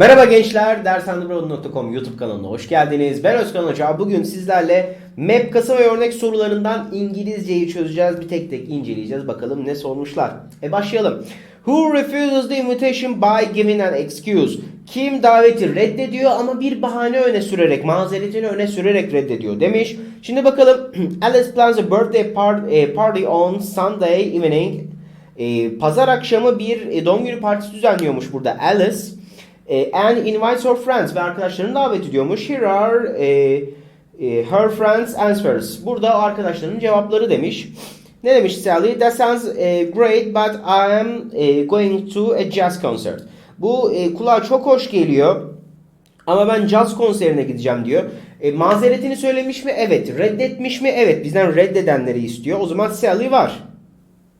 Merhaba gençler, dershanebroad.com YouTube kanalına hoş geldiniz. Ben Özkan Hoca. Bugün sizlerle map kasa ve örnek sorularından İngilizceyi çözeceğiz. Bir tek tek inceleyeceğiz. Bakalım ne sormuşlar. E başlayalım. Who refuses the invitation by giving an excuse? Kim daveti reddediyor ama bir bahane öne sürerek, mazeretini öne sürerek reddediyor demiş. Şimdi bakalım. Alice plans a birthday eh, party on Sunday evening. E, pazar akşamı bir e, doğum günü partisi düzenliyormuş burada Alice. E, and invites her friends ve arkadaşlarını davet ediyormuş. Here are e, e, her friends answers. Burada arkadaşlarının cevapları demiş. Ne demiş Sally? That sounds e, great but I am e, going to a jazz concert. Bu e, kulağa çok hoş geliyor. Ama ben caz konserine gideceğim diyor. E, mazeretini söylemiş mi? Evet. Reddetmiş mi? Evet. Bizden reddedenleri istiyor. O zaman Sally var.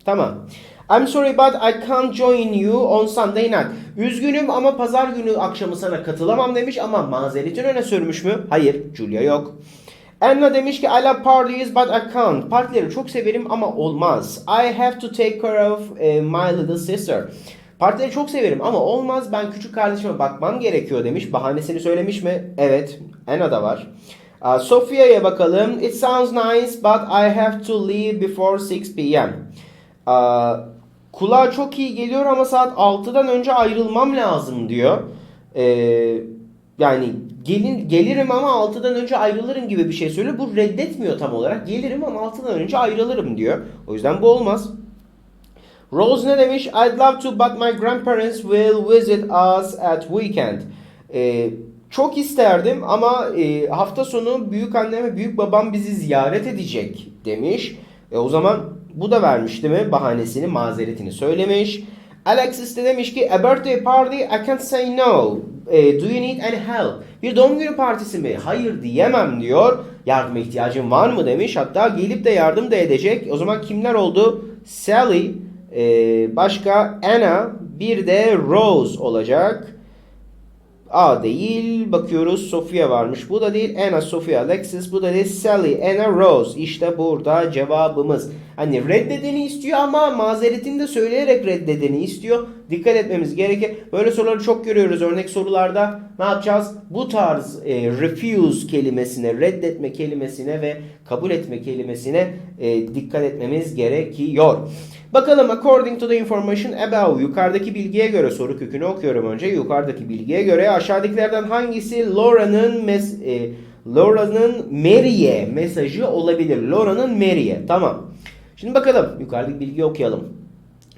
Tamam. I'm sorry but I can't join you on Sunday night. Üzgünüm ama pazar günü akşamı sana katılamam demiş ama mazeretin öne sürmüş mü? Hayır. Julia yok. Anna demiş ki I love parties but I can't. Partileri çok severim ama olmaz. I have to take care of eh, my little sister. Partileri çok severim ama olmaz ben küçük kardeşime bakmam gerekiyor demiş. Bahanesini söylemiş mi? Evet. Anna da var. Sophia'ya bakalım. It sounds nice but I have to leave before 6 p.m. kulağa çok iyi geliyor ama saat 6'dan önce ayrılmam lazım diyor. Ee, yani gelin gelirim ama 6'dan önce ayrılırım gibi bir şey söylüyor. Bu reddetmiyor tam olarak. Gelirim ama 6'dan önce ayrılırım diyor. O yüzden bu olmaz. Rose ne demiş? I'd love to but my grandparents will visit us at weekend. Ee, çok isterdim ama e, hafta sonu büyük annem ve büyük babam bizi ziyaret edecek demiş. E, o zaman bu da vermiş değil mi? Bahanesini, mazeretini söylemiş. Alexis de demiş ki a birthday party I can't say no. E, do you need any help? Bir doğum günü partisi mi? Hayır diyemem diyor. Yardıma ihtiyacın var mı demiş. Hatta gelip de yardım da edecek. O zaman kimler oldu? Sally, e, başka Anna, bir de Rose olacak. A değil. Bakıyoruz Sofia varmış. Bu da değil. Anna, Sofia, Alexis. Bu da değil. Sally, Anna, Rose. İşte burada cevabımız. Hani reddedeni istiyor ama mazeretini de söyleyerek reddedeni istiyor. Dikkat etmemiz gerekir. Böyle soruları çok görüyoruz örnek sorularda. Ne yapacağız? Bu tarz e, refuse kelimesine, reddetme kelimesine ve kabul etme kelimesine e, dikkat etmemiz gerekiyor. Bakalım according to the information above yukarıdaki bilgiye göre soru kökünü okuyorum önce. Yukarıdaki bilgiye göre aşağıdakilerden hangisi Laura'nın mes e, Laura'nın Mary'e mesajı olabilir? Laura'nın Mary'e. Tamam. Şimdi bakalım yukarıdaki bilgiyi okuyalım.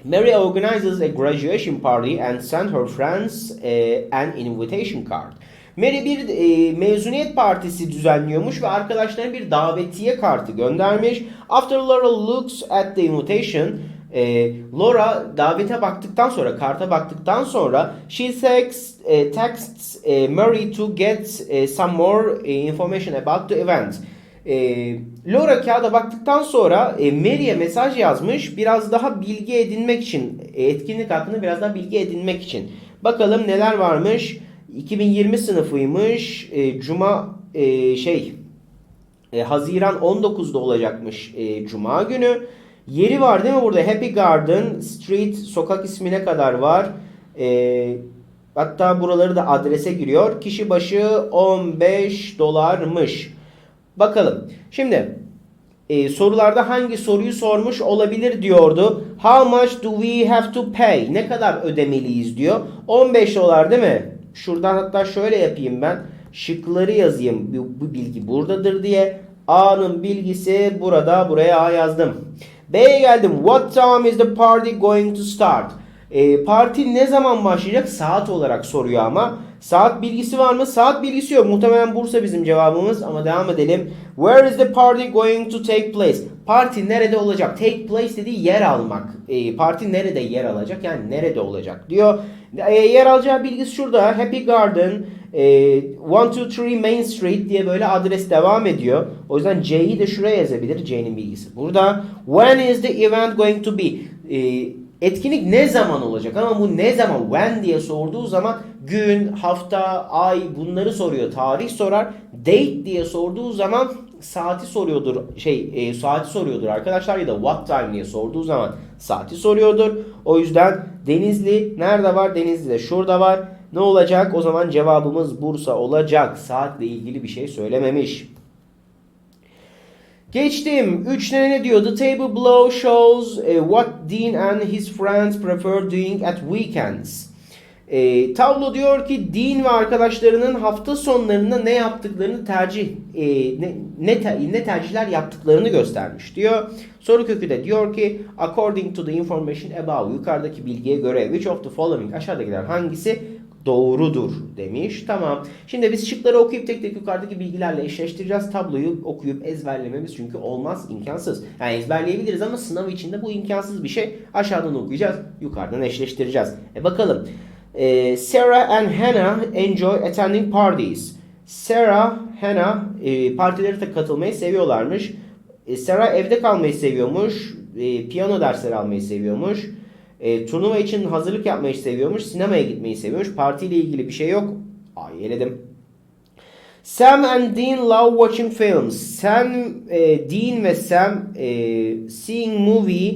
Mary organizes a graduation party and sent her friends eh, an invitation card. Mary bir e, mezuniyet partisi düzenliyormuş ve arkadaşlarına bir davetiye kartı göndermiş. After Laura looks at the invitation, e, Laura davete baktıktan sonra, karta baktıktan sonra she texts, e, texts e, Mary to get e, some more e, information about the event. E, Laura kağıda baktıktan sonra e, Mary'e mesaj yazmış biraz daha bilgi edinmek için, e, etkinlik hakkında biraz daha bilgi edinmek için. Bakalım neler varmış. 2020 sınıfıymış. E, Cuma e, şey e, Haziran 19'da olacakmış e, Cuma günü. Yeri var değil mi burada? Happy Garden Street sokak ismine kadar var. E, hatta buraları da adrese giriyor. Kişi başı 15 dolarmış. Bakalım. Şimdi e, sorularda hangi soruyu sormuş olabilir diyordu. How much do we have to pay? Ne kadar ödemeliyiz diyor. 15 dolar değil mi? Şuradan hatta şöyle yapayım ben. Şıkları yazayım. Bu, bu bilgi buradadır diye. A'nın bilgisi burada. Buraya A yazdım. B'ye geldim. What time is the party going to start? E, parti ne zaman başlayacak? Saat olarak soruyor ama. Saat bilgisi var mı? Saat bilgisi yok. Muhtemelen Bursa bizim cevabımız ama devam edelim. Where is the party going to take place? Parti nerede olacak? Take place dediği yer almak. E, parti nerede yer alacak? Yani nerede olacak diyor. E, yer alacağı bilgisi şurada. Happy Garden, e, 123 Main Street diye böyle adres devam ediyor. O yüzden C'yi de şuraya yazabilir. C'nin bilgisi burada. When is the event going to be? E, Etkinlik ne zaman olacak? Ama bu ne zaman? When diye sorduğu zaman gün, hafta, ay bunları soruyor. Tarih sorar. Date diye sorduğu zaman saati soruyordur. Şey, e, saati soruyordur arkadaşlar ya da what time diye sorduğu zaman saati soruyordur. O yüzden Denizli nerede var? Denizli de şurada var. ne olacak? O zaman cevabımız Bursa olacak. Saatle ilgili bir şey söylememiş. Geçtim. 3 ne ne diyor? The table below shows eh, what Dean and his friends prefer doing at weekends. E, tablo diyor ki Dean ve arkadaşlarının hafta sonlarında ne yaptıklarını tercih e, ne, ne, te- ne tercihler yaptıklarını göstermiş diyor. Soru kökü de diyor ki according to the information above yukarıdaki bilgiye göre which of the following aşağıdakiler hangisi doğrudur demiş. Tamam. Şimdi biz şıkları okuyup tek tek yukarıdaki bilgilerle eşleştireceğiz. Tabloyu okuyup ezberlememiz çünkü olmaz, imkansız. Yani ezberleyebiliriz ama sınav içinde bu imkansız bir şey. Aşağıdan okuyacağız, yukarıdan eşleştireceğiz. E bakalım. Ee, Sarah and Hannah enjoy attending parties. Sarah, Hannah e, partilere de katılmayı seviyorlarmış. E, Sarah evde kalmayı seviyormuş. E, piyano dersleri almayı seviyormuş. E, turnuva için hazırlık yapmayı seviyormuş. Sinemaya gitmeyi seviyormuş. Partiyle ilgili bir şey yok. Ay eledim. Sam and Dean love watching films. Sam, e, Dean ve Sam e, seeing movie,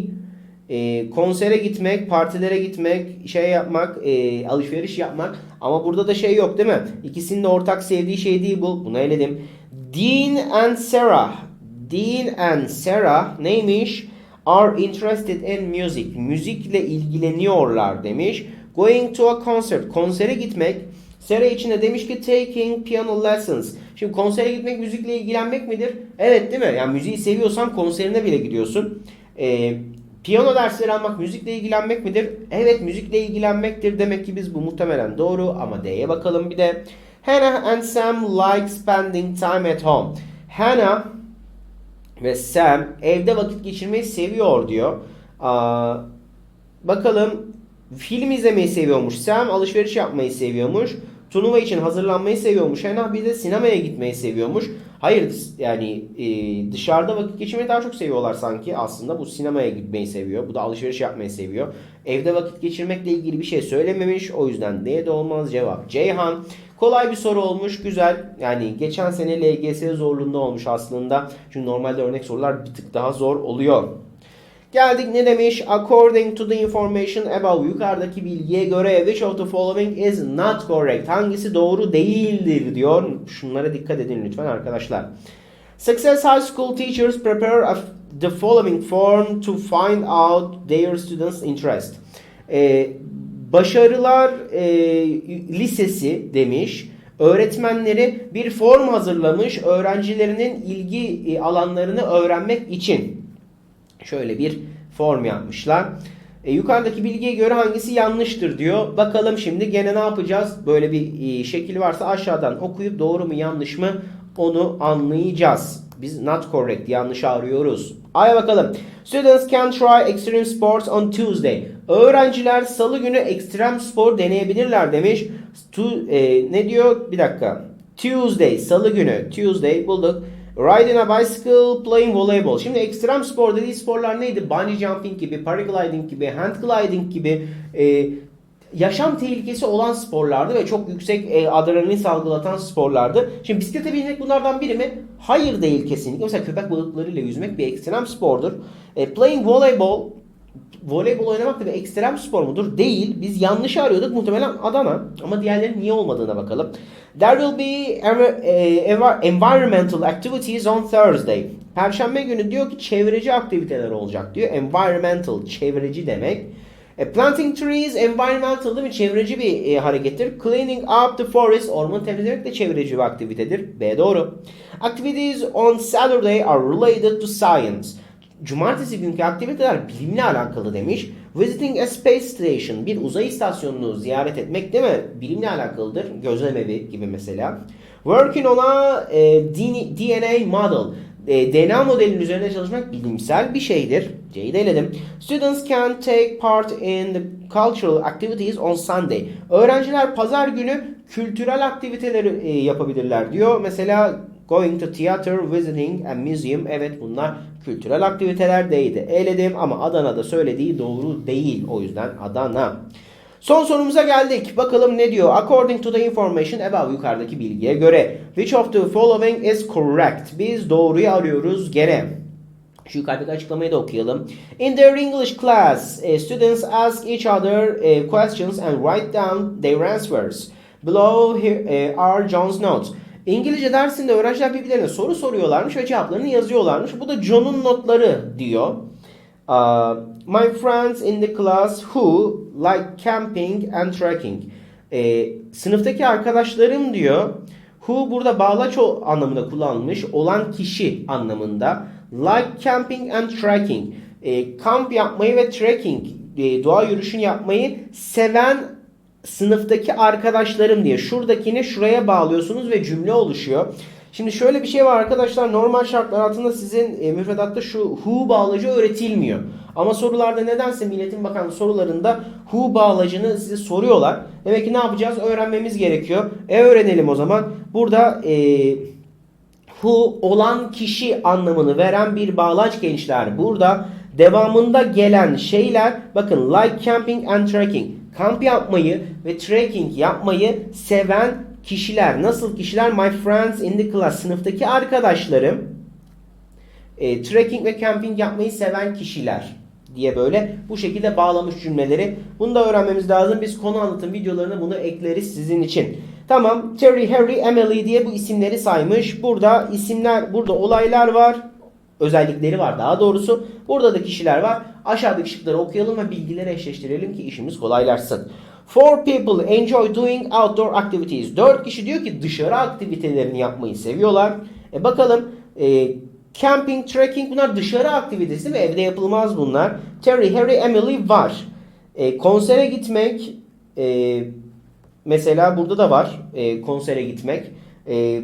e, konsere gitmek, partilere gitmek, şey yapmak, e, alışveriş yapmak. Ama burada da şey yok değil mi? İkisinin de ortak sevdiği şey değil bu. Bunu eledim. Dean and Sarah. Dean and Sarah neymiş? Are interested in music. Müzikle ilgileniyorlar demiş. Going to a concert. Konsere gitmek. Sarah için de demiş ki taking piano lessons. Şimdi konsere gitmek müzikle ilgilenmek midir? Evet değil mi? Yani müziği seviyorsan konserine bile gidiyorsun. Ee, piyano dersleri almak müzikle ilgilenmek midir? Evet müzikle ilgilenmektir. Demek ki biz bu muhtemelen doğru ama D'ye bakalım bir de. Hannah and Sam like spending time at home. Hannah ve Sam evde vakit geçirmeyi seviyor diyor. Aa, bakalım film izlemeyi seviyormuş. Sam alışveriş yapmayı seviyormuş. Turnuva için hazırlanmayı seviyormuş. Hannah bir de sinemaya gitmeyi seviyormuş. Hayır yani e, dışarıda vakit geçirmeyi daha çok seviyorlar sanki aslında. Bu sinemaya gitmeyi seviyor. Bu da alışveriş yapmayı seviyor. Evde vakit geçirmekle ilgili bir şey söylememiş. O yüzden D de olmaz cevap. Ceyhan. Kolay bir soru olmuş. Güzel. Yani geçen sene LGS zorluğunda olmuş aslında. Çünkü normalde örnek sorular bir tık daha zor oluyor. Geldik ne demiş? According to the information above yukarıdaki bilgiye göre which of the following is not correct? Hangisi doğru değildir diyor. Şunlara dikkat edin lütfen arkadaşlar. Success High School teachers prepare the following form to find out their students' interest. Ee, Başarılar e, Lisesi demiş. Öğretmenleri bir form hazırlamış öğrencilerinin ilgi e, alanlarını öğrenmek için. Şöyle bir form yapmışlar. E, yukarıdaki bilgiye göre hangisi yanlıştır diyor. Bakalım şimdi gene ne yapacağız? Böyle bir e, şekil varsa aşağıdan okuyup doğru mu yanlış mı onu anlayacağız. Biz not correct yanlış arıyoruz. Aya bakalım. Students can try extreme sports on Tuesday. Öğrenciler salı günü ekstrem spor deneyebilirler demiş. Tu, e, ne diyor? Bir dakika. Tuesday, salı günü. Tuesday bulduk. Riding a bicycle, playing volleyball. Şimdi ekstrem spor dediği sporlar neydi? Bungee jumping gibi, paragliding gibi, hand gliding gibi e, yaşam tehlikesi olan sporlardı ve çok yüksek e, adrenalin salgılatan sporlardı. Şimdi bisiklete binmek bunlardan biri mi? Hayır değil kesinlikle. Mesela köpek balıklarıyla yüzmek bir ekstrem spordur. E, playing volleyball voleybol oynamak da bir ekstrem spor mudur? Değil. Biz yanlış arıyorduk. Muhtemelen Adana. Ama diğerlerinin niye olmadığına bakalım. There will be e, environmental activities on Thursday. Perşembe günü diyor ki çevreci aktiviteler olacak diyor. Environmental, çevreci demek. E, planting trees, environmental mi? Çevreci bir e, harekettir. Cleaning up the forest, ormanı temizlemek de çevreci bir aktivitedir. B doğru. Activities on Saturday are related to science. Cumartesi günkü aktiviteler bilimle alakalı demiş. Visiting a space station, bir uzay istasyonunu ziyaret etmek değil mi? Bilimle alakalıdır. Gözlem evi gibi mesela. Working on a e, DNA model. E, DNA modelinin üzerinde çalışmak bilimsel bir şeydir. C'yi de eledim. Students can take part in the cultural activities on Sunday. Öğrenciler pazar günü kültürel aktiviteleri e, yapabilirler diyor. Mesela going to theater, visiting a museum. Evet bunlar kültürel aktivitelerdeydi. Eledim ama Adana'da söylediği doğru değil. O yüzden Adana. Son sorumuza geldik. Bakalım ne diyor? According to the information above yukarıdaki bilgiye göre which of the following is correct? Biz doğruyu arıyoruz gene. Şu yukarıdaki açıklamayı da okuyalım. In their English class, eh, students ask each other eh, questions and write down their answers. Below eh, are John's notes. İngilizce dersinde öğrenciler birbirlerine soru soruyorlarmış ve cevaplarını yazıyorlarmış. Bu da John'un notları diyor. My friends in the class who like camping and trekking. Eh, sınıftaki arkadaşlarım diyor. Who burada bağlaç o anlamında kullanılmış. Olan kişi anlamında. Like camping and trekking. E, kamp yapmayı ve trekking, e, doğa yürüyüşünü yapmayı seven sınıftaki arkadaşlarım diye. Şuradakini şuraya bağlıyorsunuz ve cümle oluşuyor. Şimdi şöyle bir şey var arkadaşlar. Normal şartlar altında sizin e, müfredatta şu who bağlacı öğretilmiyor. Ama sorularda nedense Milletin Bakanlığı sorularında who bağlacını size soruyorlar. Demek ki ne yapacağız? Öğrenmemiz gerekiyor. E öğrenelim o zaman. Burada eee who olan kişi anlamını veren bir bağlaç gençler. Burada devamında gelen şeyler bakın like camping and trekking. Kamp yapmayı ve trekking yapmayı seven kişiler. Nasıl kişiler? My friends in the class. Sınıftaki arkadaşlarım. E, trekking ve camping yapmayı seven kişiler diye böyle bu şekilde bağlamış cümleleri. Bunu da öğrenmemiz lazım. Biz konu anlatım videolarına bunu ekleriz sizin için. Tamam. Terry, Harry, Emily diye bu isimleri saymış. Burada isimler, burada olaylar var. Özellikleri var daha doğrusu. Burada da kişiler var. Aşağıdaki şıkları okuyalım ve bilgileri eşleştirelim ki işimiz kolaylaşsın. Four people enjoy doing outdoor activities. Dört kişi diyor ki dışarı aktivitelerini yapmayı seviyorlar. E bakalım e, camping, trekking bunlar dışarı aktivitesi ve evde yapılmaz bunlar. Terry, Harry, Emily var. E, konsere gitmek e, mesela burada da var e, konsere gitmek. E,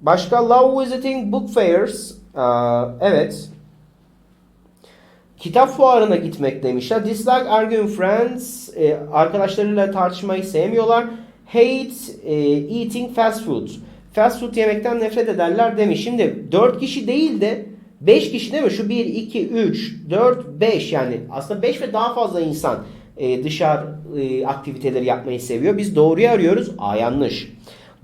başka love visiting book fairs. Aa, evet. Kitap fuarına gitmek demişler. Dislike arguing friends. E, arkadaşlarıyla tartışmayı sevmiyorlar. Hate e, eating fast food. Fast food yemekten nefret ederler demiş. Şimdi 4 kişi değil de 5 kişi değil mi? Şu 1, 2, 3, 4, 5 yani aslında 5 ve daha fazla insan e, dışarı e, aktiviteleri yapmayı seviyor. Biz doğruyu arıyoruz. A yanlış.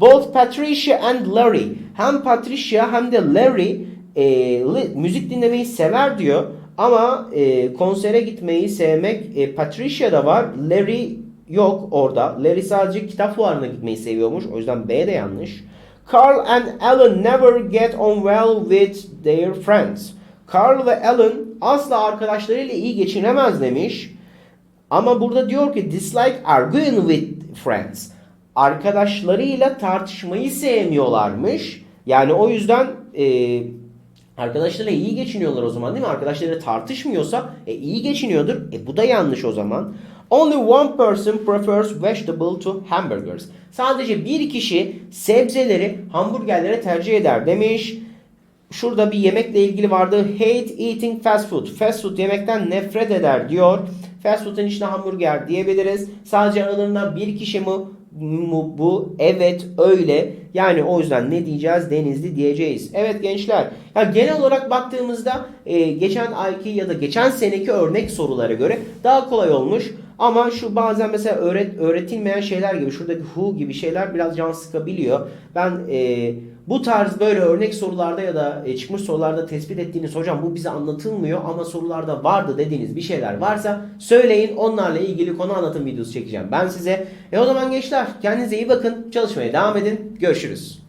Both Patricia and Larry. Hem Patricia hem de Larry e, müzik dinlemeyi sever diyor. Ama e, konsere gitmeyi sevmek e, Patricia'da var. Larry yok orada. Larry sadece kitap fuarına gitmeyi seviyormuş. O yüzden B de yanlış. Carl and Alan never get on well with their friends. Carl ve Alan asla arkadaşlarıyla iyi geçinemez demiş. Ama burada diyor ki dislike arguing with friends. Arkadaşlarıyla tartışmayı sevmiyorlarmış. Yani o yüzden e, arkadaşlarıyla iyi geçiniyorlar o zaman değil mi? Arkadaşlarıyla tartışmıyorsa e, iyi geçiniyordur. E bu da yanlış o zaman. Only one person prefers vegetable to hamburgers. Sadece bir kişi sebzeleri hamburgerlere tercih eder demiş. Şurada bir yemekle ilgili vardı. Hate eating fast food. Fast food yemekten nefret eder diyor. Fast food'un içine hamburger diyebiliriz. Sadece aralarından bir kişi mi mu bu? Evet öyle. Yani o yüzden ne diyeceğiz? Denizli diyeceğiz. Evet gençler. Ya genel olarak baktığımızda e, geçen ayki ya da geçen seneki örnek sorulara göre daha kolay olmuş. Ama şu bazen mesela öğret, öğretilmeyen şeyler gibi şuradaki who gibi şeyler biraz can sıkabiliyor. Ben e, bu tarz böyle örnek sorularda ya da e, çıkmış sorularda tespit ettiğiniz hocam bu bize anlatılmıyor ama sorularda vardı dediğiniz bir şeyler varsa söyleyin onlarla ilgili konu anlatım videosu çekeceğim ben size. E o zaman gençler kendinize iyi bakın çalışmaya devam edin görüşürüz.